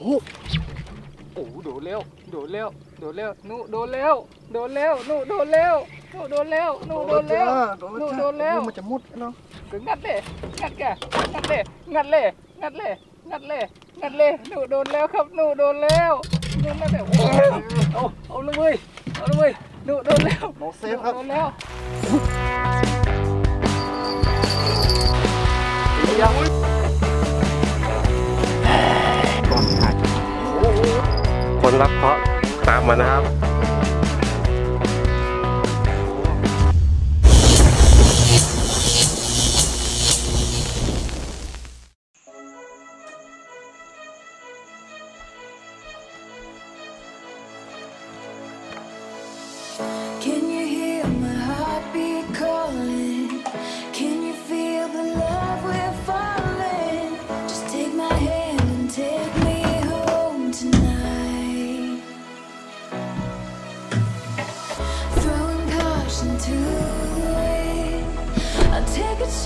โอ้โอ้โดนแล้วโดนแล้วโดนแล้วหนูโดนแล้วโดนแล้วหนูโดนแล้วหนูโดนแล้วหนูโดนแล้วหนูโดนแล้วมันจะมุดเนาะก็งัดเลยงัดแกงัดเลยงัดเลยงัดเลยงัดเลยงัดเลยหนูโดนแล้วครับหนูโดนแล้วโดนแล้วแต่โอ้เอาเอาเลยเว้ยเอาเลยเว้ยหนูโดนแล้วโนเซฟครับโดนแล้วค รับเคราะห์ตามมานะครับ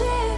share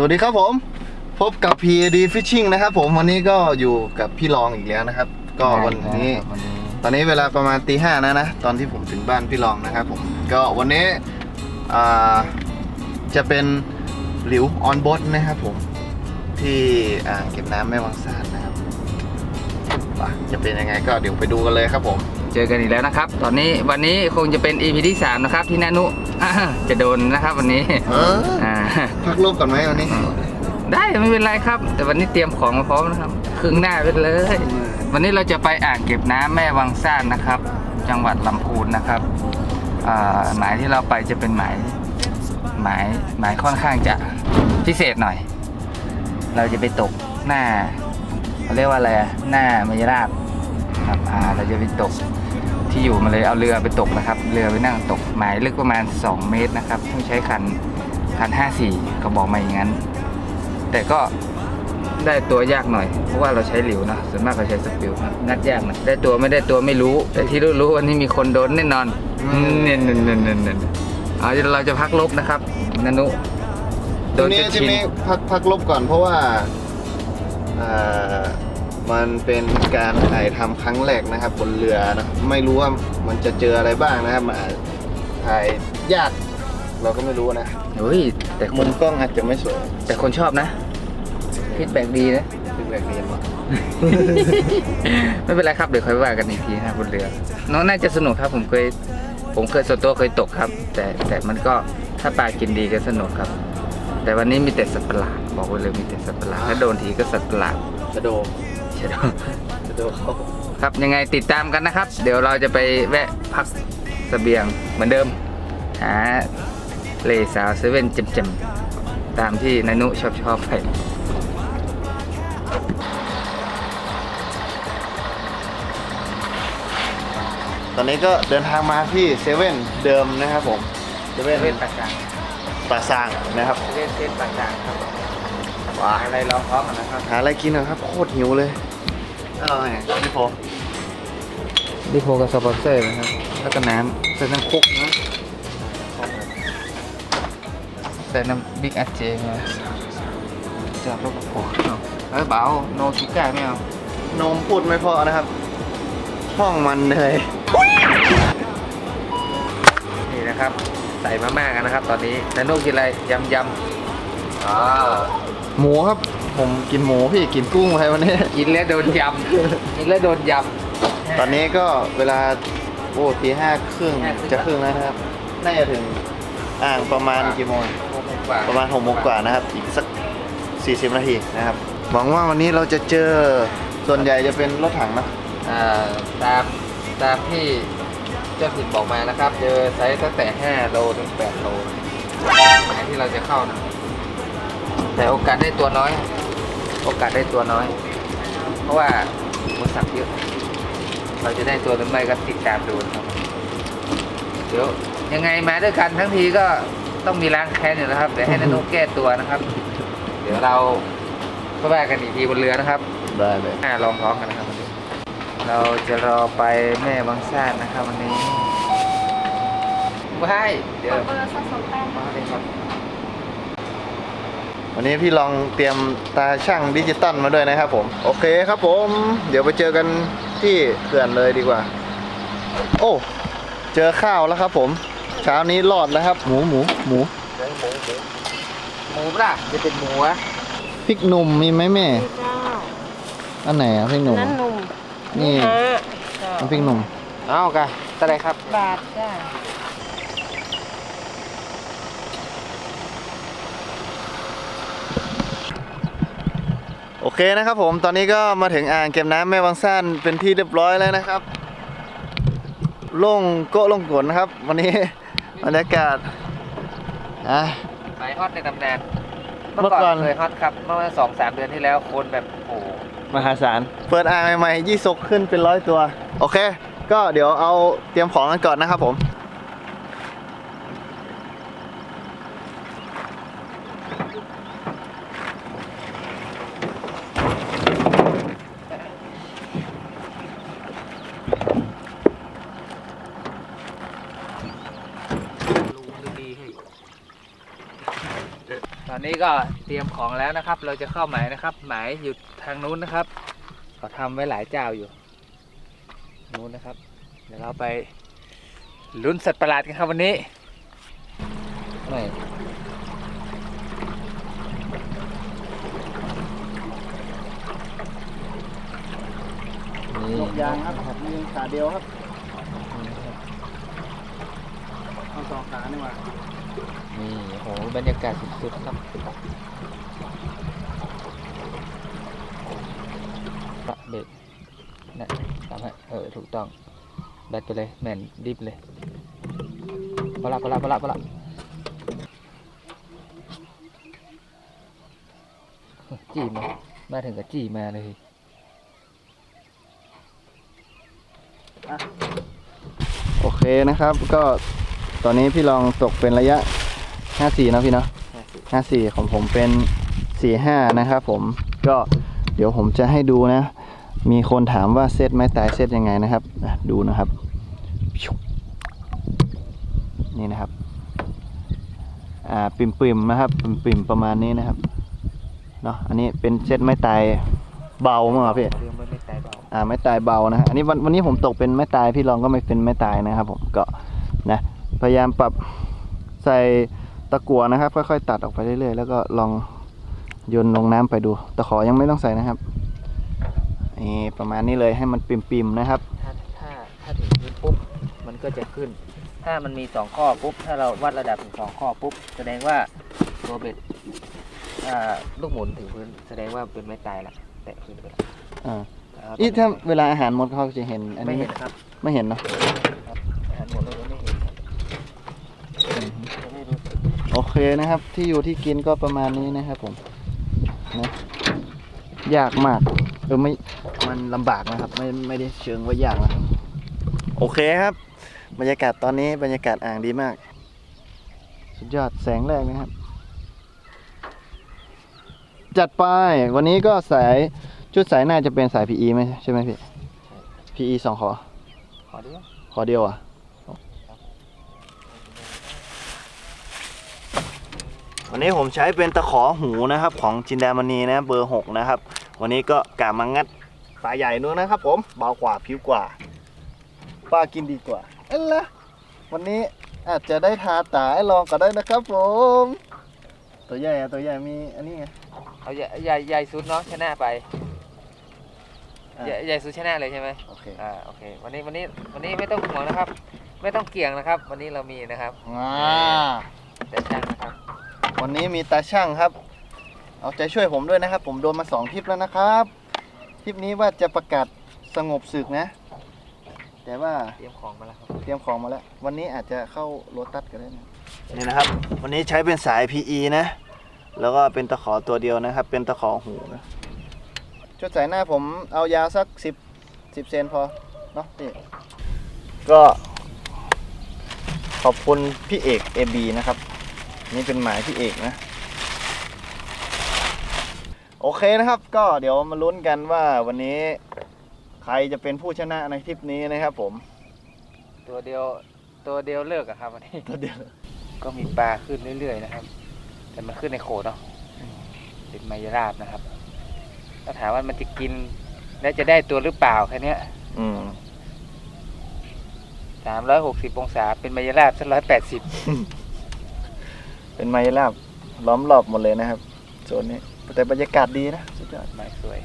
สวัสดีครับผม พบกับ PAD Fishing นะครับผมวันนี้ก็อยู่กับพี่รองอีกแล้วนะครับ ก็วันนี้วันนี้ตอนนี้เวลาประมาณตีห้านะนะ ตอนที่ผมถึงบ้านพี่รองนะครับผมก็วันนี้อ่าจะเป็นหลิวออนบ d นะครับผมที่อ่างเก็บน้ำแม่วังซ่านนะครับว่ะจะเป็นยังไงก็เดี๋ยวไปดูกันเลยครับผมเจอกันอีกแล้วนะครับ ตอนนี้วันนี้คงจะเป็น EP ที่ 3 นะครับ ที่นานุอ่าจะโดนนะครับวันนี้เอออ่าพักลบก่อนไหมวันนี้ ได้ไม่เป็นไรครับ แต่วันนี้เตรียมของมาพร้อมนะครับครึ่งหน้าไปเลย วันนี้เราจะไปอ่างเก็บน้ำแม่วังซ่านนะครับ จังหวัดลำพูนนะครับอ่าหมายที่เราไปจะเป็นหมายหมายหมายค่อนข้างจะพิเศษหน่อย เราจะไปตกหน้าเขาเรียกว่าอะไรอะหน้ามยราบครับอ่าเราจะไปตก ที่อยู่มาเลยเอาเรือไปตกนะครับ เรือไปนั่งตกหมายลึกประมาณ 2 เมตรนะครับต้องใช้คันคัน 54เขาบอกมาอย่างนั้น แต่ก็ได้ตัวยากหน่อย เพราะว่าเราใช้หลิวนะส่วนมากเราใช้สปิลครับงัดยากหนะได้ตัวไม่ได้ตัวไม่รู้ แต่ที่รู้รู้วันนี้มีคนโดนแน่นอนอืมเน่นเน่นเน่นเน่นเน่นเอาเราจะพักลบนะครับนานุตรงนี้จจะชินมีพักพักลบก่อนเพราะว่าอ่า มันเป็นการถ่ายทำครั้งแรกนะครับ บนเรือนะไม่รู้ว่ามันจะเจออะไรบ้างนะครับมันอาจถ่ายยากเราก็ไม่รู้นะเฮ้ยแต่คมุนมกล้องอาจจะไม่สวยแต่คนชอบนะฟีดแบ็ดีนะเป็นแบบนี้มั้งไม่เป็นไรครับเดี๋ยวค่อยว่ากันอีกทีนะบนเรือน้องน่าจะสนุกครับผมเคย ผมเคยส่วนตัวเคยตกครับ แต่แต่มันก็ถ้าปลากินดีก็สนุกครับ แต่วันนี้มีแต่สัตว์ประหลาดบอกไว้เลยมีแต่สัตว์ประหลาดถ้าโดนทีก็สัตว์ประหลาดจะโดใช่ไหมจะโดเขาครับยังไงติดตามกันนะครับ เดี๋ยวเราจะไปแวะพักเสบียงเหมือนเดิมหาเลสาวเซเว่นเจมๆตามที่นานุชอบชอบไปตอนนี้ก็เดินทางมาที่เซเว่นเดิมนะครับผมเซเว่นเล่นปากกางป่าซางนะครับเล่นเล่นปากกางครับว้าอะไรลองพร้อมกันนะครับหาอะไรกินหนะครับ โคตรหิวเลย อร่อยพี่โฟดิโพกับสปอนเซอร์นะครับ แล้วก็น้ำใส่น้ำคุกนะใส่น้ำบิ๊กอาเจมาจอดรถกับผมเอ้ยเบาโนชิก้าไม่เอานมพูดไม่พอนะครับห้องมันเลยนี่นะครับ ใส่มาม่ากันนะครับ ตอนนี้นานุกินอะไรยำยำอ่าหมูครับ ผมกินหมูพี่กินกุ้งอะไรวันนี้ กินแล้วโดนยำกินแล้วโดนยำตอนนี้ก็เวลาโอ้ตีห้าครึ่งห้าครึ่งจะครึ่งแล้วนะครับ น่าจะถึงอ่างประมาณกี่โมงหกโมงกว่าประมาณหกโมงกว่านะครับ อีกสัก40นาทีนะครับ หวังว่าวันนี้เราจะเจอส่วนใหญ่จะเป็นรถถังนะคอ่าตามตามที่เจ้าถิ่นบอกมานะครับ เจอไซส์ตั้งแต่5โลถึง8โลหมายที่เราจะเข้านะแต่โอกาสได้ตัวน้อย โอกาสได้ตัวน้อย เพราะว่าอุปสรรคเยอะเราจะได้ตัวหรือไม่ก็ติดตามดูนะครับเดี๋ยวยังไงมาด้วยกันทั้งทีก็ต้องมีล้างแค้นอยู่แล้วครับเดี๋ยวให้นันนุแก้ตัวนะครับ เดี๋ยวเราก็ว่ากันอีกทีบนเรือนะครับได้เลยอ่าลองท้องกันนะครับวันนี้เราจะรอไปแม่บางซ่านนะครับวันนี้ไม่เดี๋ยวเบอร์สักสองแป้งมาเลยครับ วันนี้พี่ลองเตรียมตาช่างดิจิตอลมาด้วยนะครับผม โอเคครับผม เดี๋ยวไปเจอกันที่เขื่อนเลยดีกว่า โอ้ เจอข้าวแล้วครับผม เช้านี้รอดแล้วครับ หมูหมูหมูหมูหมูหมูหมูป่ะจะเป็นหมูอะพริกหนุ่มมีไหมแม่ อันไหนอะพริกหนุ่มนั่นหนุ่มนี่ฮะเจ้าน้ำพริกหนุ่มเอากะเท่าไรครับ บาทจ้า โอเคนะครับผมตอนนี้ก็มาถึงอ่างเก็บน้ำแม่วังซ่านเป็นที่เรียบร้อยแล้วนะครับโล่งโก้โล่งกนนะครับ วันนี้บรรยากาศอะหมายฮอตในตำนานเมื่อก่อน เคยฮอตครับเมื่อสองสามเดือนที่แล้วคนแบบโอ้โหมหาศาลเปิดอ่างใหม่ๆยี่สกขึ้นเป็นร้อยตัว โอเค ก็เดี๋ยวเอาเตรียมของกันก่อนนะครับผม ตอ นนี้ก็เตรียมของแล้วนะครับ เราจะเข้าหมายนะครับ หมายอยู่ทางนู้นนะครับเขาทำไว้หลายเจ้าอยู่ นู้นนะครับ เดี๋ยวเราไปลุ้นสัตว์ประหลาดกันครับวันนี้ไม่นี่นกยางครับมีขาเดียวครับเอาสองขานี่มา นี่โหบรรยากาศสุดๆครับปะเบรกนะตามฮะเออ ถูกต้อง แบตไปเลย แมนดิฟเลยปละปละปละปละจีมา มาถึงกับจีมาเลยโอเคนะครับ ก็ตอนนี้พี่ลองตกเป็นระยะ 54นะพี่เนาะ54ของผมเป็น45นะครับผมก็เดี๋ยวผมจะให้ดูนะ มีคนถามว่าเซตไม้ตายเซตยังไงนะครับอะดูนะครับ นี่นะครับ อ่าปิ่มปิมๆนะครับปิ่มปิมๆประมาณนี้นะครับเนาะอันนี้เป็นเซตไม้ตายเบามั้งครับพี่เรื่องไม่ไม่ตายเบาอ่าไม้ตายเบานะฮะอันนี้วันวันนี้ผมตกเป็นไม้ตายพี่ลองก็ไม่เป็นไม้ตายนะครับ ผมก็นะพยายามปรับใส่ ตะกั่วนะครับ ค่อยๆตัดออกไปเรื่อยๆ แล้วก็ลองโยนลงน้ำไปดู ตะขอยังไม่ต้องใส่นะครับนี่ประมาณนี้เลยให้มันปิ่มๆนะครับ ถ้าถ้าถ้าถึงพื้นปุ๊บมันก็จะขึ้น ถ้ามันมีสองข้อปุ๊บถ้าเราวัดระดับถึงสองข้อปุ๊บแสดงว่าตัวเบ็ดอ่าลูกหมุนถึงพื้นแสดงว่าเป็นไม้ตายละแตะพื้นไปละอ่าครับอีถ้าเวลาอาหารหมดเขาจะเห็นอันไม่นี้เห็นครับ ไม่เห็นเนาะอาหารหมดแล้วไม่เห็นครับจะไม่รู้สึก โอเคนะครับ ที่อยู่ที่กินก็ประมาณนี้นะครับผมนะยากมากเออไม่มันลำบากนะครับ ไม่ไม่ได้เชิงว่ายากนะครับโอเคครับ บรรยากาศตอนนี้บรรยากาศอ่างดีมาก สุดยอดแสงแรกนะครับ จัดไปวันนี้ก็สายชุดสายหน้าจะเป็นสาย PE ไหมใช่ไหมพี่ PE สองขอ ขอดูว่าขอเดียวอะ วันนี้ผมใช้เป็นตะขอหูนะครับ ของจินดามณีนะเบอร์ 6 นะครับ วันนี้ก็กะมางัดปลาใหญ่นู้นนะครับ ผมเบากว่าผิวกว่าปลากินดีกว่า เอ้ละวันนี้อาจจะได้ทาตาให้ลองก็ได้นะครับ ผม ตัวใหญ่อะตัวใหญ่มีอันนี้ไงเอาใหญ่ใหญ่ใหญ่สุดเนาะชนะไปอะ ใหญ่ใหญ่สุดชนะเลยใช่ไหมโอเคอ่าโอเค วันนี้วันนี้วันนี้ไม่ต้องห่วงนะครับ ไม่ต้องเกี่ยงนะครับ วันนี้เรามีนะครับอ่าแต่ช่างนะครับ วันนี้มีตาช่างครับ เอาใจช่วยผมด้วยนะครับ ผมโดนมาสองทริปแล้วนะครับทริปนี้ว่าจะประกาศสสงบศึกนะ แต่ว่าเตรียมของมาแล้วครับเตรียมของมาแล้ว วันนี้อาจจะเข้าโรตัสก็ได้นะนี่นะครับ วันนี้ใช้เป็นสาย PE นะ แล้วก็เป็นตะขอตัวเดียวนะครับ เป็นตะขอหูนะชุดสายหน้าผมเอายาวสัก10 10เซนพอเนาะพี่ก็ขอบคุณพี่เอก AB นะครับ นี่เป็นหมายพี่เอกนะ โอเคนะครับ ก็เดี๋ยวมาลุ้นกันว่าวันนี้ใครจะเป็นผู้ชนะในทริปนี้นะครับผม ตัวเดียวตัวเดียวเลิกอะครับวันนี้ ตัวเดียวก็มีปลาขึ้นเรื่อยๆนะครับ แต่มันขึ้นในโขดเนาะเป็นไมยราบนะครับถ้าถามว่ามันจะกิน แล้วจะได้ตัวหรือเปล่าแค่เนี้ยอืมสามร้อยหกสิบองศาเป็นไมยราบสักร้อยแปดสิบ เป็นไมลาบล้อมรอบหมดเลยนะครับโซนนี้แต่บรรยากาศดีนะสุดยอดไม้สวย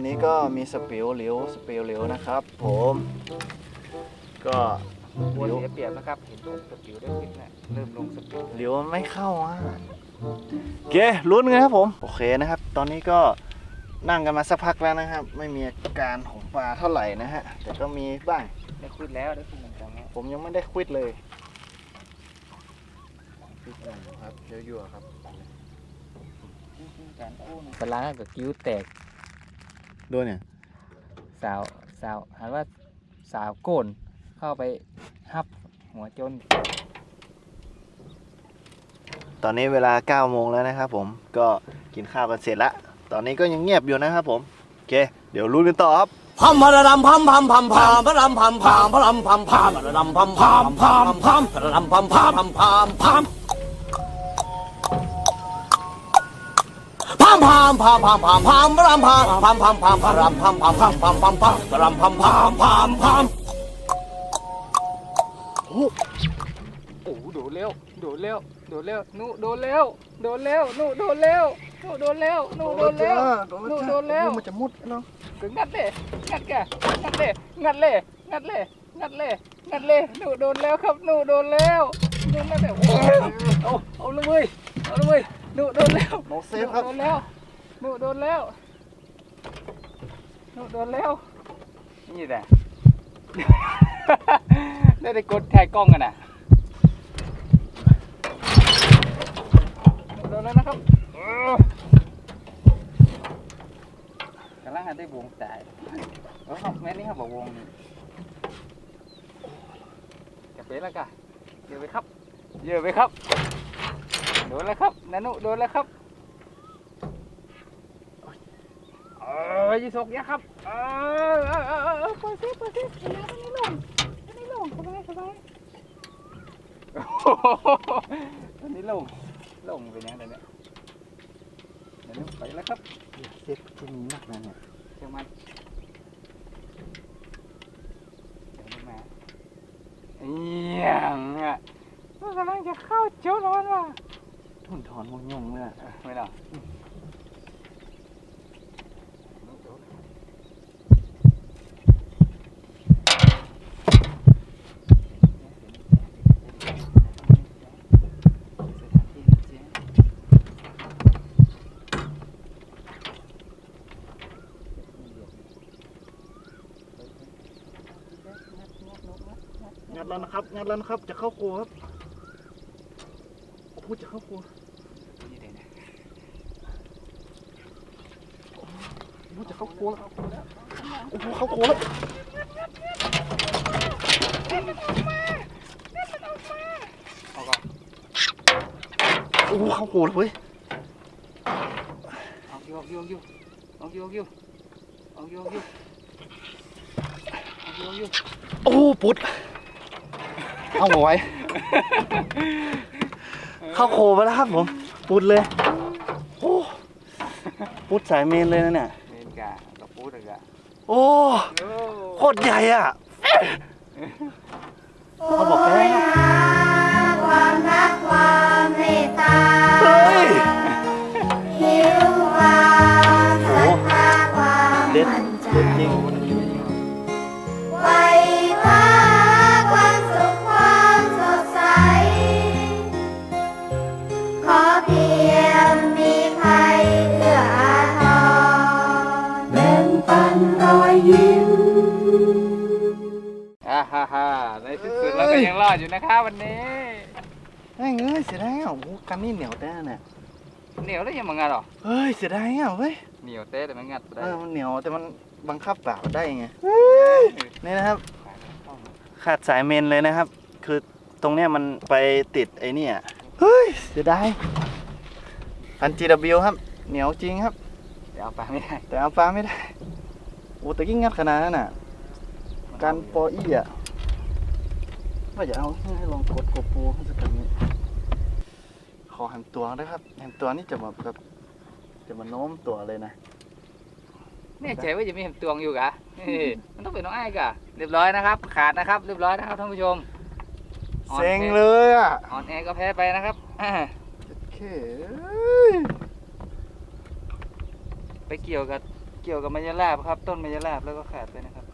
อนนี้ก็มีสปิลเหลียวสปิลเหลียวนะครับ ผม ก็บัวเหลียวเสียเปรียบนะครับ เห็นผมสปิวได้ขึ้นนะเริ่มลงสปิวเหลียวไม่เข้าอะโอเคลุ้นกันครับผม โอเคนะครับ ตอนนี้ก็นั่งกันมาสักพักแล้วนะครับ ไม่มีอาการของปลาเท่าไหร่นะฮะ แต่ก็มีบ้าง ได้ขึ้นแล้วได้ขึ้นเหมือนกันนะผมยังไม่ได้ควิดเลยควิดได้อยู่ครับยั่วๆครับปลาร้ากับกิ้วแตก โดนเนี่ย สาวสาวหันว่าสาวโกนเข้าไปฮับหัวจน ตอนนี้เวลา9โมงแล้วนะครับผมก็กินข้าวกันเสร็จละตอนนี้ก็ยังเงียบอยู่นะครับผมโอเค เดี๋ยวรู้นกันต่อครับพัมพะระดำพัมพัมพัมพามพะรำพัมพามพะรำพัมพามพะระดำพัมพามพามพามพะระดำพัมพามพัมพาม พามพามพามพามพามพามพามพะรำพามพามพามพามพะรำพัมพามพามพามพามพามพะรำพัมพามพามพามโอ้โหโดนเร็วโดนเร็วโดนเร็วนูโดนเร็วโดนเร็วนูโดนเร็วนูโดนเร็วนูโดนเร็วนูโดนเร็วมันจะมุดเนาะถึงงัดเลยงัดแกงัดเลยงัดเลยงัดเลยงัดเลยงัดเลยนูโดนแล้วครับนูโดนแล้วนูโดนแล้วโอ้เอาเอาเลยเว้ยเอาเลย เว้ยนูโดนแล้วโนเซฟครับโดนแล้วหนูโดนแล้วหนูโดนแล้วนี่แหละ ได้ได้กดถ่ายกล้องกันนะหนูโดนแล้วนะครับเออกำลังได้วงสายเออครับแม่นี่ครับบอกวงนี่จะเป็นแล้วกะเยอะไปครับ เยอะไปครับ โดนแล้วครับนานุโดนแล้วครับเออยี่สกเนี่ยครับเออเออเออเออเออเปิดซิเปิดซิเดี๋ยวมันไม่หลงมันไม่หลงสบายสบายโอ้โหมันไม่ลงหลงไปเนี่ยเดี๋ยวนี้เดี๋ยวนี้ไปแล้วครับเซฟที่นี้มากนะเนี่ยเชียงมันเดี๋ยวมันมาเอียงอะมันกำลังจะเข้าโจ้ร้อนว่ะ ทุนถอนวงยงเลยอะเออไม่หรอกงัดแล้วนะครับงัดแล้วนะครับ จะเข้าครัวครับโอ้จะเข้าครัว โหจะเข้าครัวแล้วโอ้โหเข้าครัวแล้วเอาก่อนโอ้โหเข้าครัวแล้วเว้ยเอาอยู่เอาอยู่เอาอยู่เอาอยู่เอาอยู่เอาอยู่เอาอยู่เอาอยู่โอ้โหปุดเอาหัวไว้เข้าโคไปแล้วครับผม ปุดเลย โอ้ปุดสายเมนเลยนะเนี่ย เมนกากับปูดกะ โอ้โอ้โคตรใหญ่อะเขาบอกแค่ความรักความเมตตาหิวความศรัทธาความเด็ดมั่นใจ ที่สุดเราก็ยังรอดอยู่นะครับวันนี้เฮ้ยเอ้ยเสียดายอะโอ้โหกันนี่เหนียวแต้เนี่ยเหนียวได้ยังมังงัดหรอเฮ้ยเสียดายอะเว้ยเหนียวเต้แต่มันงัดบ่เอได้อมันเหนียวแต่มันบังคับปากได้ไงนี่นะครับ ขาดสายเมนเลยนะครับ คือตรงเนี้ยมันไปติดไอ้เนี่ยเฮ้ยเสียดายพัน GW ครับ เหนียวจริงครับเดี๋ยวเอาไปไม่ได้แต่เอาฟ้าไม่ได้โอ้แต่ยิ่งงัดขนาดนั้นน่ะ การปออี้อะ ว่าจะเอาให้ลองกดโกโปรให้สักครั้งนี้ขอแหมตัวนะครับแหมตัวนี่จะแบบแบบจะมาโน้มตัวเลยนะแน่ใจว่าจะมีเห็นตวงอยู่กะเฮ้ยมันต้องเป็นน้องไอ้กะเรียบร้อยนะครับ ขาดนะครับ เรียบร้อยนะครับท่านผู้ชมเซ็งเลยอะออนแอร์ก็แพ้ไปนะครับอ่าโอเคไปเกี่ยวกับเกี่ยวกับมายาลาบครับ ต้นมายาลาบแล้วก็ขาดไปนะครับ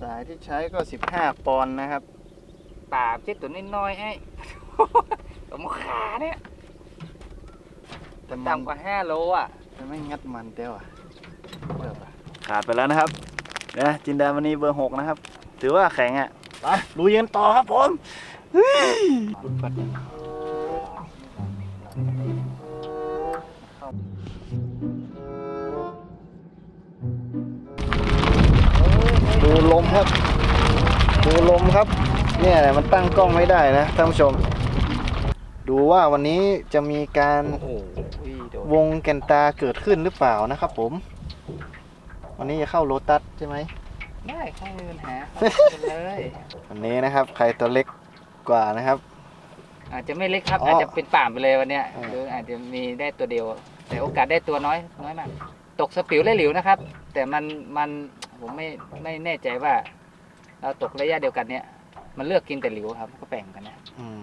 สายที่ใช้ก็ 15 ปอนด์นะครับป่าบเช็ดตัวน้อยๆไอ้ผมขาเนี่ยแต่มันต่ำกว่าห้าโลอะจะไม่งัดมันเต้วอะขาดไปแล้วนะครับนะจินดามณีเบอร์หกนะครับ ถือว่าแข็งอะไปลุยกันต่อครับผมเฮ้ ยดูลมครับดูลมครับ เนี่ยแหละมันตั้งกล้องไม่ได้นะท่านผู้ชม ดูว่าวันนี้จะมีการโอ้โหโดนวงแกนตาเกิดขึ้นหรือเปล่านะครับผม วันนี้จะเข้าโลตัสใช่ไหมได้ข้อมือปัญหาเข้าไปเลยวันนี้นะครับ ใครตัวเล็กกว่านะครับ อาจจะไม่เล็กครับอ๋อออาจจะเป็นป่ามไปเลยวันเนี้ยอ่าหรืออาจจะมีได้ตัวเดียว แต่โอกาสได้ตัวน้อยน้อยมาก ตกสปิวและหลิวนะครับ แต่มันมันผมไม่ไม่แน่ใจว่าเราตกระยะเดียวกันเนี่ย มันเลือกกินแต่หลิวครับก็แบ่งกันนะอืม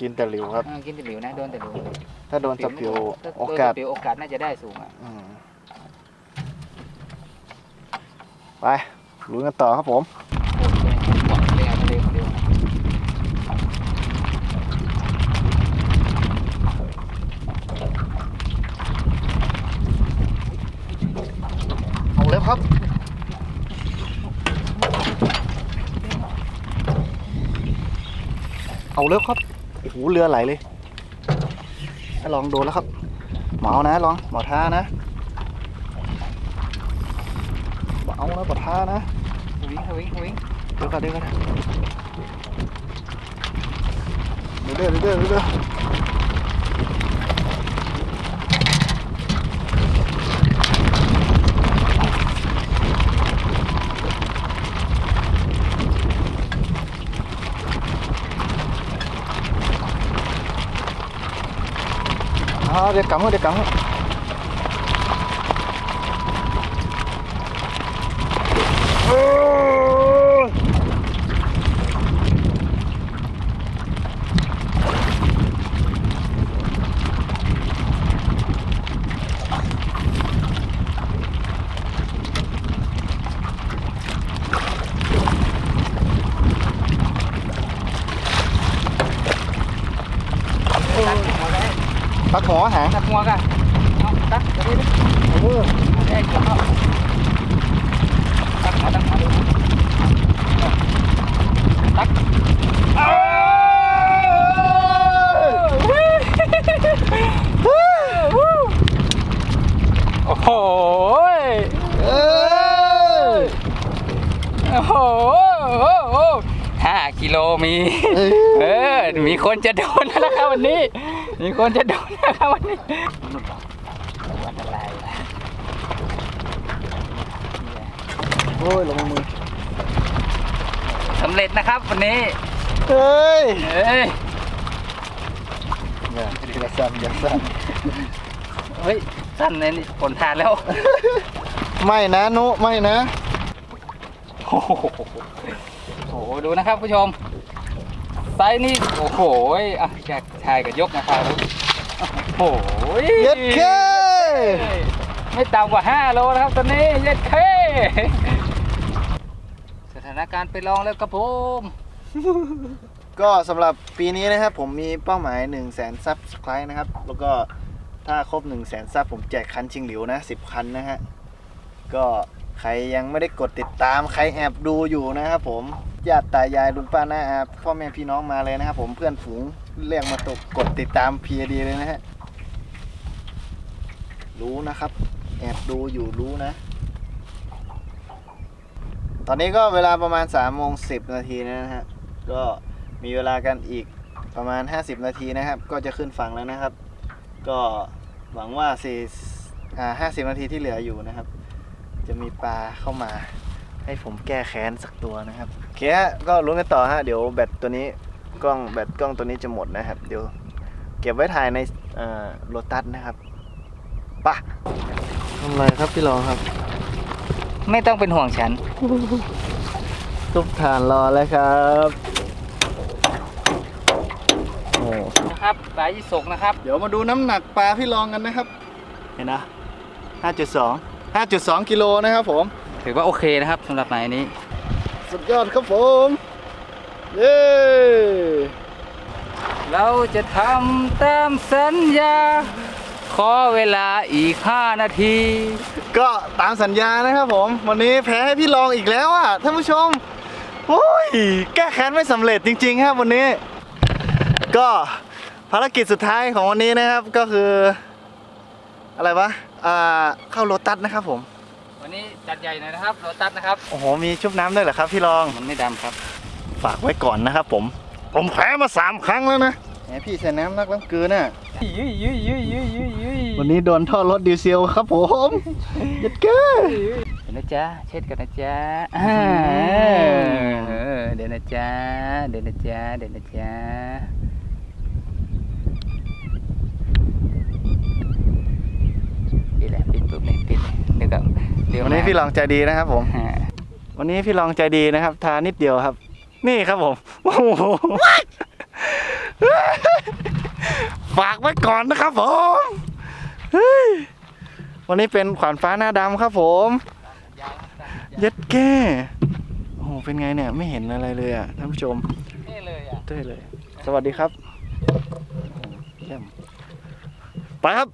กินแต่หลิวครับ เออกินแต่หลิวนะโดนแต่หลิวถ้าโดนสปิวถ้าโอโดนกาสสปิวโอกาสน่าจะได้สูงอะอืมไปลุยกันต่อครับผม โอ้ยหวังเร็วเร็วเร็ว เอาแล้วครับ เอาแล้วครับโอ้โหเรือไหลเลยให้ลองโดนแล้วครับเหมานะลองเหมาท่านะเหมานะปะท่านะวิ่งวิ่งวิ่งเดี๋ยวก่อนเดี๋ยวก่อนเรื่อยๆเรื่อยๆเรื่อยๆอ่าเดี๋ยว กำมือเดี๋ยวกำมือโอ้ย ปักหัวหาง ตักหัวกันเอาตักเดี๋ยวนี้ เออ ได้เกี่ยวเข้าตักหัวตักหัวดูตักโอ้โห เออ โอ้โหห้ากิโล มี เออ มีคนจะโดนแล้วนะครับวันนี้ มีคนจะโดนนะครับวันนี้วันอะไรวะโอ้ยลงมือสำเร็จนะครับวันนี้ เฮ้ยเอ้ยอย่าอย่าสั่นอย่าสั่นเฮ้ยสั้นเลยนี่ผลทานแล้ว ไม่นะนุไม่นะ โอ้โหโอ้โหดูนะครับผู้ชม ส์นี่โอ้โหอะแจกชายกับยกนะครับโอ้โหเย็ดเคไม่ต่ำกว่า 5 โลนะครับตอนนี้เย็ดเคสถานการณ์ไปลองแล้วครับผมก็สำหรับปีนี้นะครับผมมีเป้าหมาย 1 0 0 0 0แสนซับสไครต์นะครับ แล้วก็ถ้าครบ 1 0 0 0 0แสนซับผมแจกคันชิงหลิวนะ 10 คันนะฮะ ก็ใครยังไม่ได้กดติดตามใครแอบดูอยู่นะครับผม ญาติตายายลุงป้าน้าอาพ่อแม่พี่น้องมาเลยนะครับผมเพื่อนฝูงเรียกมาตกกดติดตาม PAD เลยนะฮะรู้นะครับ แอบดูอยู่รู้นะ ตอนนี้ก็เวลาประมาณ3โมง10นาทีนะฮะก็มีเวลากันอีกประมาณ 50 นาทีนะครับ ก็จะขึ้นฝั่งแล้วนะครับ ก็หวังว่า4อ่า50นาทีที่เหลืออยู่นะครับ จะมีปลาเข้ามา ให้ผมแก้แค้นสักตัวนะครับโอเคฮะก็ลุ้นกันต่อฮะเดี๋ยวแบตตัวนี้กล้องแบตกล้องตัวนี้จะหมดนะครับ เดี๋ยวเก็บไว้ถ่ายในโลตัสนะครับไป่ะทำไรครับพี่รองครับ ไม่ต้องเป็นห่วงฉันทุบฐานรอแล้วครับโอ้นะครับปลายี่สกนะครับ เดี๋ยวมาดูน้ำหนักปลาพี่รองกันนะครับ เห็นนะ5.2 5.2กิโลนะครับผม ถือว่าโอเคนะครับสำหรับหมายนี้ สุดยอดครับผม เย้เราจะทำตามสัญญา ขอเวลาอีก 5 นาที ก็ตามสัญญานะครับผม วันนี้แพ้ให้พี่รองอีกแล้วอะท่านผู้ชมโอ้ยแก้แค้นไม่สำเร็จจริง ๆ ครับวันนี้ ก็ภารกิจสุดท้ายของวันนี้นะครับก็คือ อะไรวะอ่าเข้าโลตัสนะครับผม วันนี้จัดใหญ่หน่อยนะครับโรตัสนะครับ โอ้โห มีชุบน้ำด้วยเหรอครับพี่รอง มันไม่ดำครับ ฝากไว้ก่อนนะครับผม ผมแพ้มาสามครั้งแล้วนะแหมพี่ใส่น้ำนักน้ำเกลือน่ะยุยยุยยุยยุยยุยยุยวันนี้โดนท่อรถดีเซลครับผมยัดเก้อเดี๋ยวนะจ๊ะเช็ดกันนะจ๊ะอ่าเออเดี๋ยวนะจ๊ะเดี๋ยวนะจ๊ะเดี๋ยวนะจ๊ะ นี่แหละปิดปุ๊บนี่ปิดเดี๋ยวก็เดี๋ยววันนี้พี่รองใจดีนะครับผม อ่าวันนี้พี่รองใจดีนะครับ ทานิดเดียวครับ นี่ครับผมโอ้โหฝากไว้ก่อนนะครับผมเฮ้ยวันนี้เป็นขวานฟ้าหน้าดำครับผมเย็ดแก้โอ้โหเป็นไงเนี่ยไม่เห็นอะไรเลยอะท่านผู้ชม นี่เลยอะเต้ยเลย สวัสดีครับเยี่ยมไปครับ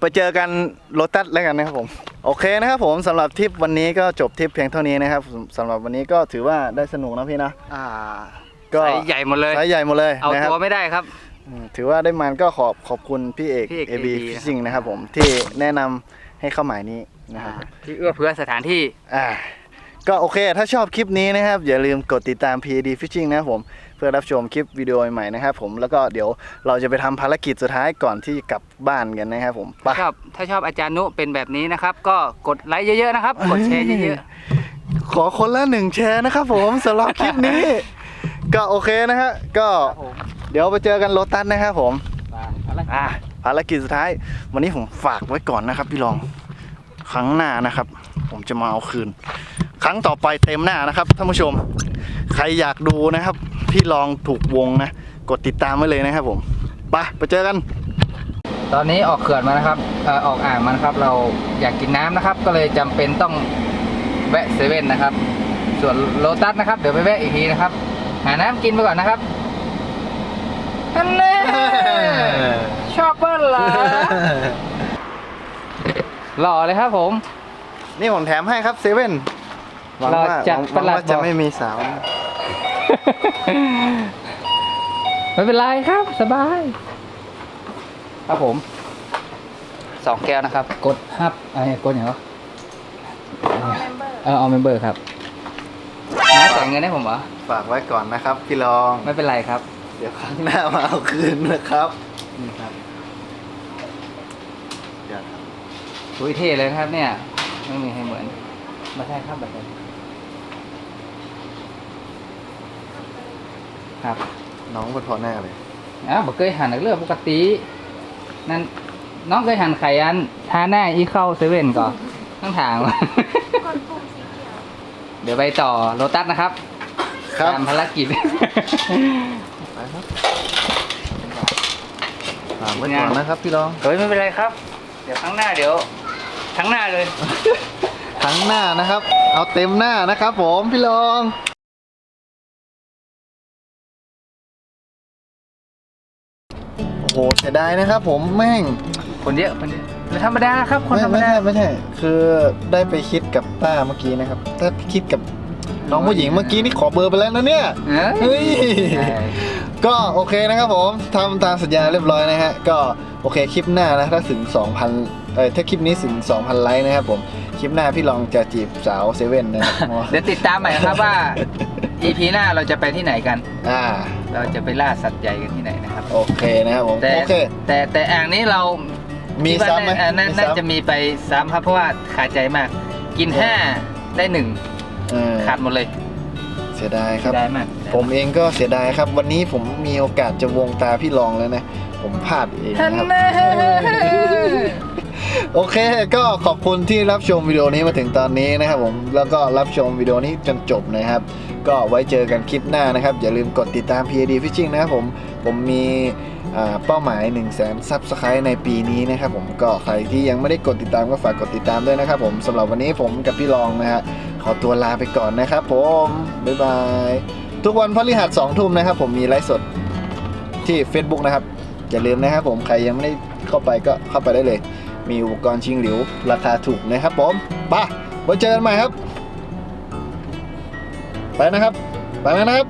ไปเจอกันโลตัสแล้วกันนะครับผม โอเคนะครับผมสำหรับทริปวันนี้ก็จบทริปเพียงเท่านี้นะครับสำสำหรับวันนี้ก็ถือว่าได้สนุกนะพี่นะอ่าก็ใส่ใหญ่หมดเลยไซส์ใหญ่หมดเลยเอานะครับตัวไม่ได้ครับอืมถือว่าได้มันก็ขอบขอบคุณพี่เอกพี่เอก AB AB Fishing นะครับผมที่แนะนำให้เข้าหมายนี้นะครับที่เอื้อเฟื้อสถานที่อ่าก็โอเค ถ้าชอบคลิปนี้นะครับ อย่าลืมกดติดตาม PAD Fishing นะครับผมเพื่อรับชมคลิปวิดีโอใหม่ๆนะครับผมแล้วก็เดี๋ยวเราจะไปทำภารกิจสุดท้ายก่อนที่กลับบ้านกันนะครับผมไปถ้าชอบถ้าชอบอาจารย์นุเป็นแบบนี้นะครับ ก็กดไลค์เยอะๆนะครับ กดแชร์เยอะขอคนละหนึ่งแชร์นะครับผมสำหรับคลิปนี้ ก็โอเคนะฮะก็ๆครับผมเดี๋ยวไปเจอกันโลตัสนะครับผมมาอะไรอะภารกิจสุดท้าย วันนี้ผมฝากไว้ก่อนนะครับ พี่รองครั้งหน้านะครับ ผมจะมาเอาคืน ครั้งต่อไปเต็มหน้านะครับท่านผู้ชม ใครอยากดูนะครับ พี่รองถูกวงนะ กดติดตามไว้เลยนะครับผมไปไปเจอกัน ตอนนี้ออกเขื่อนมานะครับเอ่อออกอ่างมานะครับ เราอยากกินน้ำนะครับ ก็เลยจำเป็นต้องแวะเซเว่นนะครับ ส่วนโลตัสนะครับ เดี๋ยวไปแวะอีกทีนะครับ หาน้ำกินไปก่อนนะครับฮันเน่ชอบเปิ้ลเหรอ หล่อเลยครับผม นี่ผมแถมให้ครับเซเว่นหวังว่าเราจัดหวังประหลัดว่าจะบอก ไม่มีสาว ไม่เป็นไรครับ สบาย ครับผมสองแก้วนะครับ กดฮับอะไรกดอย่างเหรอเออเอาเมมเบอร์ครับน้าจ่ายเงินให้ผมเหรอฝากไว้ก่อนนะครับ พี่รอง ไม่เป็นไรครับ เดี๋ยวครั้งหน้ามาเอาคืนนะครับนี่ครับเดี๋ยวครับอุ้ยเท่เลยนะครับ เนี่ยไม่มีให้เหมือนมาใช่ครับแบบนี้ครับ น้องเป็นพอแน่เลยอ้าวบอกเคยหันเรื่องปกติ นั่นน้องเคยหันไข่อันทาหน้าอีเข้าเซเว่นก่อนต้องถามเดี๋ยวไปต่อโลตัสนะครับครับตามภารกิจ ไปครับฝากไว้ก่อนนะครับพี่รองเฮ้ยไม่เป็นไรครับ เดี๋ยวครั้งหน้าเดี๋ยวทั้งหน้าเลย ทั้งหน้านะครับ เอาเต็มหน้านะครับผมพี่รอง โอ้โหเสียดายนะครับผมแม่งคนเยอะคนเยอะธรรมดาครับคนไม่ธรรมไม่ดาใช่ไม่ใช่ คือได้ไปคิดกับต้าเมื่อกี้นะครับ ถ้าคิดกับน้องผู้หญิงเมื่อกี้นี่ขอเบอร์ไปแล้วนะเนี่ยเอ้ยเฮ้ยใช่ก็โอเคนะครับผมทำตามสัญญาเรียบร้อยนะฮะ ก็โอเคคลิปหน้านะถ้าถึง 2,000เอ้ยถ้าคลิปนี้ถึง 2,000 ไลค์นะครับผม คลิปหน้าพี่ลองจะจีบสาวเซเว่นนะครับเดี๋ยวติดตามใหม่ครับว่า EP หน้าเราจะไปที่ไหนกัน อ่า เราจะไปล่าสัตว์ใหญ่กันที่ไหนนะครับ โอเคนะครับผม แต่โอเค แต่แต่อ่างนี้เรามีคิดว่าซ้ำไหมน่าน่ามีน่าซ้ำจะมีไปซ้ำครับเพราะว่าขาดใจมาก กินห้าได้หนึ่งเออขาดหมดเลยเสียดายครับ ได้มากผมเองก็เสียดายครับ วันนี้ผมมีโอกาสจะวงตาพี่ลองแล้วนะ ผมพลาดเองท่านนะครับ แม่ โอเคก็ขอบคุณที่รับชมวิดีโอนี้มาถึงตอนนี้นะครับผมแล้วก็รับชมวิดีโอนี้จนจบนะครับ ก็ไว้เจอกันคลิปหน้านะครับ อย่าลืมกดติดตาม PAD Fishing นะครับผมผมมีเป้าหมาย 1 0 0 0 0แสนซับสไครต์ในปีนี้นะครับผมก็ใครที่ยังไม่ได้กดติดตามก็ฝากกดติดตามด้วยนะครับผมสำหรับวันนี้ผมกับพี่รองนะฮะขอตัวลาไปก่อนนะครับผมบ๊ายบายทุกวันพฤหัสสองทุ่มนะครับผมมีไลฟ์สดที่ Facebook นะครับอย่าลืมนะครับผมใครยังไม่ได้เข้าไปก็เข้าไปได้เลย มีอุปกรณ์ชิงหลิว ราคาถูกนะครับผมไป่ะไว้เจอกันใหม่ครับ ไปนะครับ ไปแล้วนะครับ